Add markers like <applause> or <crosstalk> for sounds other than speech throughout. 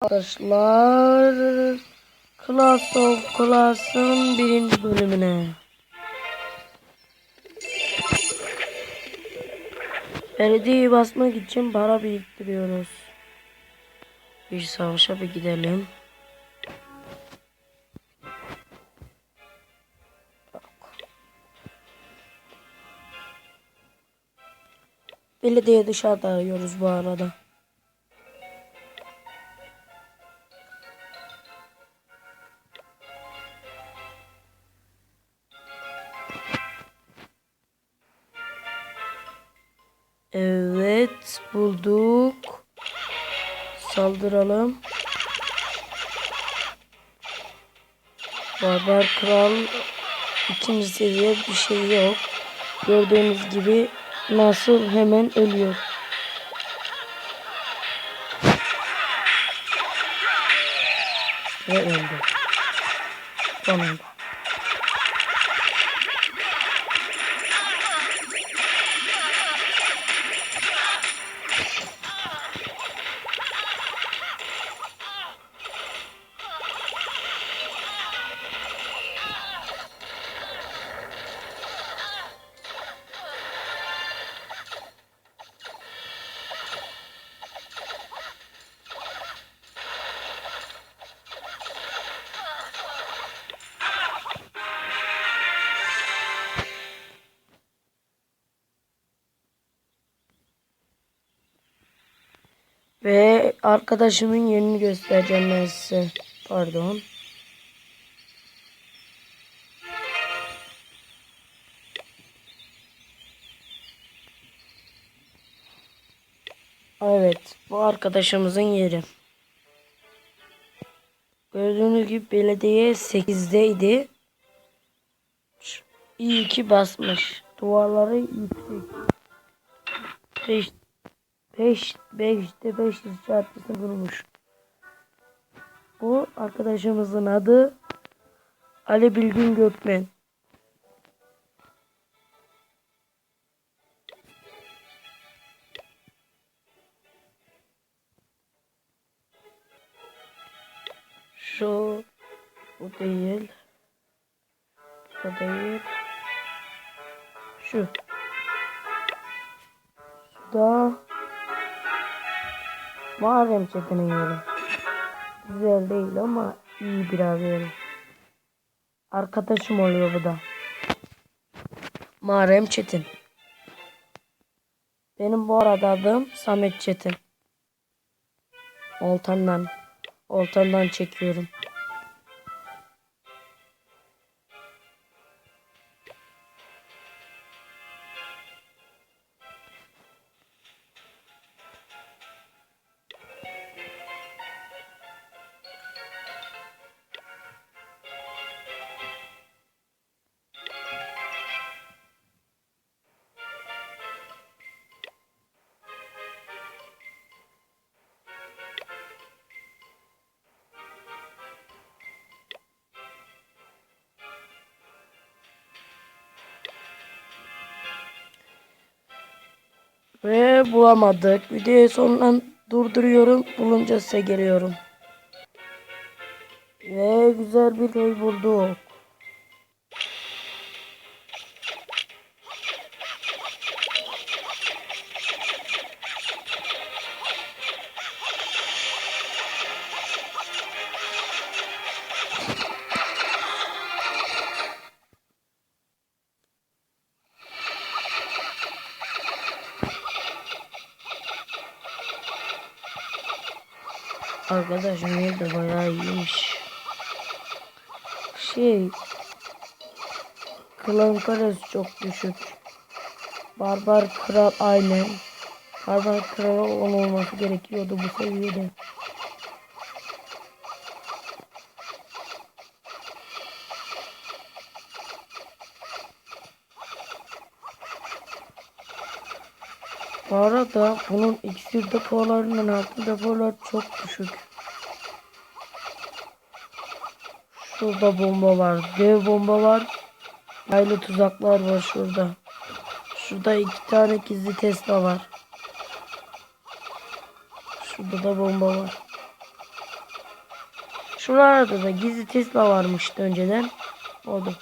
Arkadaşlar Class of Class'ın birinci bölümüne Belediyeyi basmak için para biriktiriyoruz. Bir savaşa bir gidelim. Belediye dışarıda arıyoruz bu arada. Saldıralım. Barbar Kral ikinci seviye bir şey yok. Gördüğünüz gibi nasıl hemen ölüyor. Ve öldü. Sonunda. Ve arkadaşımın yerini göstereceğim ben size. Pardon. Evet. Bu arkadaşımızın yeri. Gördüğünüz gibi belediye 8'deydi. İyi ki basmış. Duvarları yüksek. 5 5 5'te 500 çarpısını vurmuş. Bu arkadaşımızın adı Ali Bilgin Gökmen. Şu bu değil. Bu değil. Şu. Şu da Muharrem Çetin'in yeri. Güzel değil ama iyi biraz yeri. Arkadaşım oluyor bu da. Muharrem Çetin. Benim bu arada adım Samet Çetin. Oltandan. Oltandan çekiyorum. Ve bulamadık. Videoyu sonundan durduruyorum. Bulunca size geliyorum. Ve güzel bir köy bulduk. Arkadaşım yer de bayağı iyiymiş. Şey Klan karesi çok düşük. Barbar kral aynen. Barbar kral olması gerekiyordu bu seviyede. Bu arada bunun iksir depolarının altı depolar çok düşük. Şurada bomba var. Dev bomba var. Yaylı tuzaklar var şurada. Şurada iki tane gizli Tesla var. Şurada da bomba var. Şuralarda da gizli Tesla varmıştı önceden. Oldu.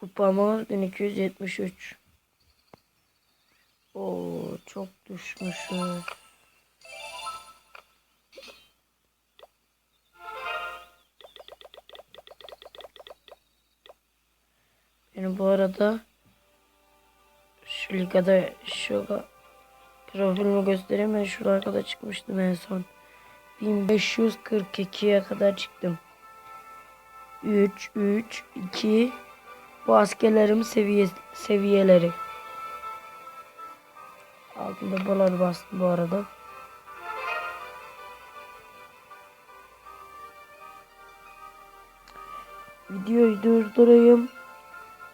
Kupamız 1273. Oo çok düşmüşüz. Benim bu arada şu ligada şu profilimi göstereyim ben şuraya kadar çıkmıştım en son. 1542'ye kadar çıktım. 3 3 2 bu askerlerim seviye seviyeleri. Altında dolar bastım bu arada. Videoyu durdurayım.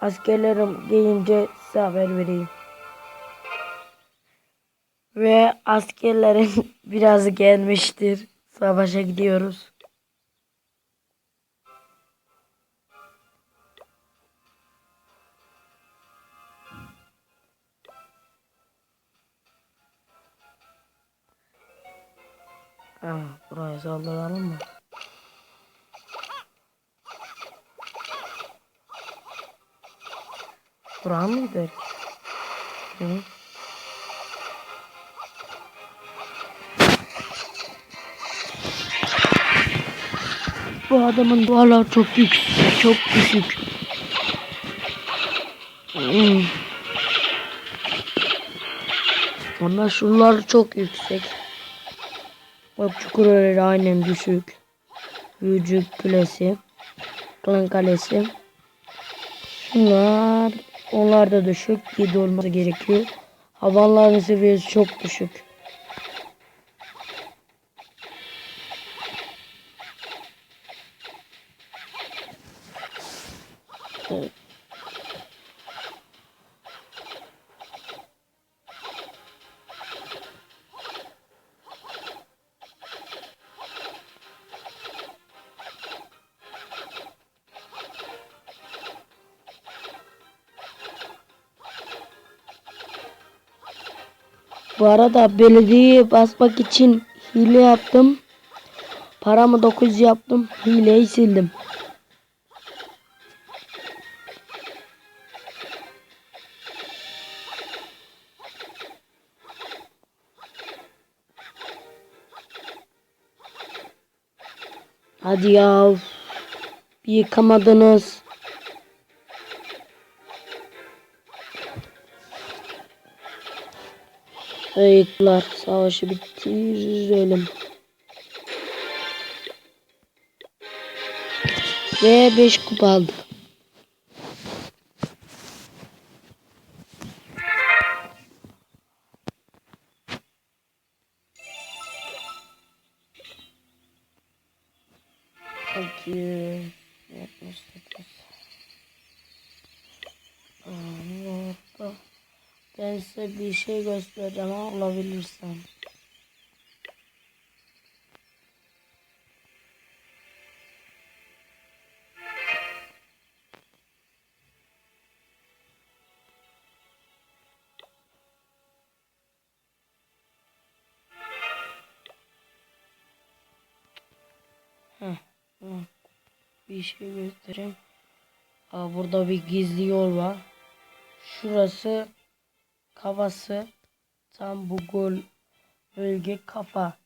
Askerlerim gelince size haber vereyim. Ve askerlerin <laughs> biraz gelmiştir. Savaşa gidiyoruz. Ha, buraya saldıralım mı? Buraya mı gidelim? Hı. Bu adamın duvarlar çok yüksek, çok düşük. Onlar şunlar çok yüksek. Bak çukurları aynen düşük. Vücut kulesi. Klan kalesi. Şunlar onlar da düşük. 7 olması gerekiyor. Havanların seviyesi çok düşük. Evet. Bu arada belediyeye basmak için hile yaptım. Paramı 9 yaptım. Hileyi sildim. Hadi ya. Yıkamadınız. Ayıklar savaşı bitirelim. Ve 5 kupa aldık. Peki. 78. Anladım. Ben size bir şey göstereceğim ama olabilirsem. Bir şey göstereyim. Aa, burada bir gizli yol var. Şurası kafası tam bu gol bölge kafa.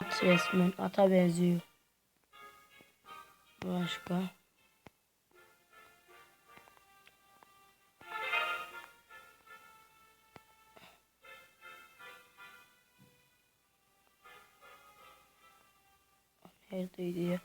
At resmen ata benziyor. Başka? Neredeydi ya?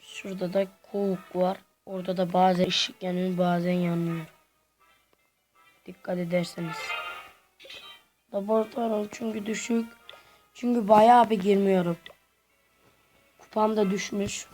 Şurada da kovuk var. Orada da bazen ışık yanıyor bazen yanmıyor Dikkat ederseniz. Laboratuvar çünkü düşük. Çünkü bayağı bir girmiyorum. Kupam da düşmüş.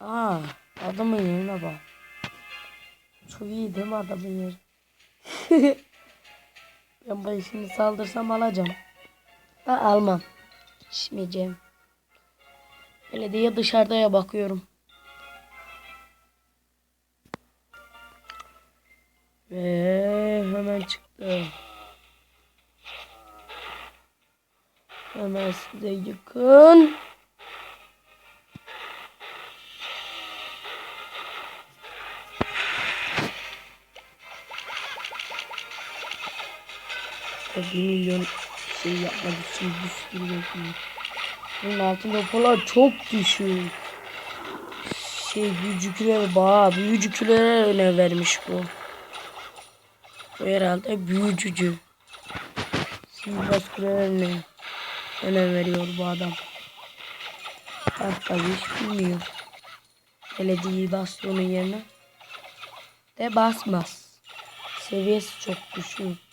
Aa, adamın yerine bak. Çok iyi değil mi adamın yeri? <laughs> ben bu şimdi saldırsam alacağım. Da almam. İçmeyeceğim. Belediye dışarıdaya bakıyorum. Ve hemen çıktı. Hemen size. İşte 1 milyon şey yapmak için bir. Bunun altında falan çok düşük. Şey büyücükler bağ büyücüklere öne vermiş bu. Bu herhalde büyücücü. Sihirbaz kulelerine önem veriyor bu adam. Bir iş bilmiyor. Belediye bastı onun yerine. De basmaz. Seviyesi çok düşük.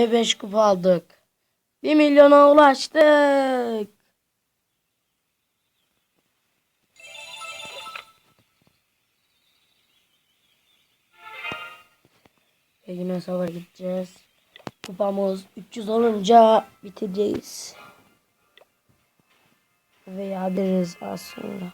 Ve 5 kupa aldık. 1 milyona ulaştık. Yine savaş gideceğiz. Kupamız 300 olunca bitireceğiz. Veya deriz az sonra.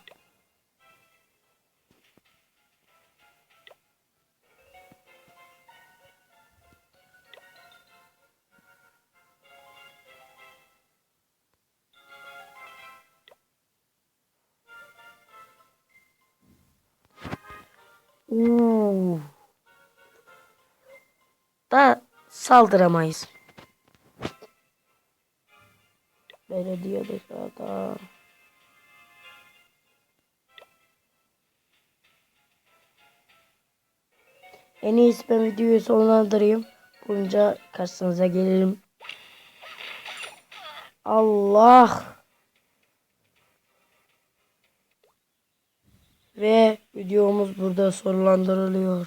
Oo. Da saldıramayız. Belediye dışarıda. En iyisi ben videoyu sonlandırayım. Bunca karşınıza gelirim. Allah. Ve videomuz burada sonlandırılıyor.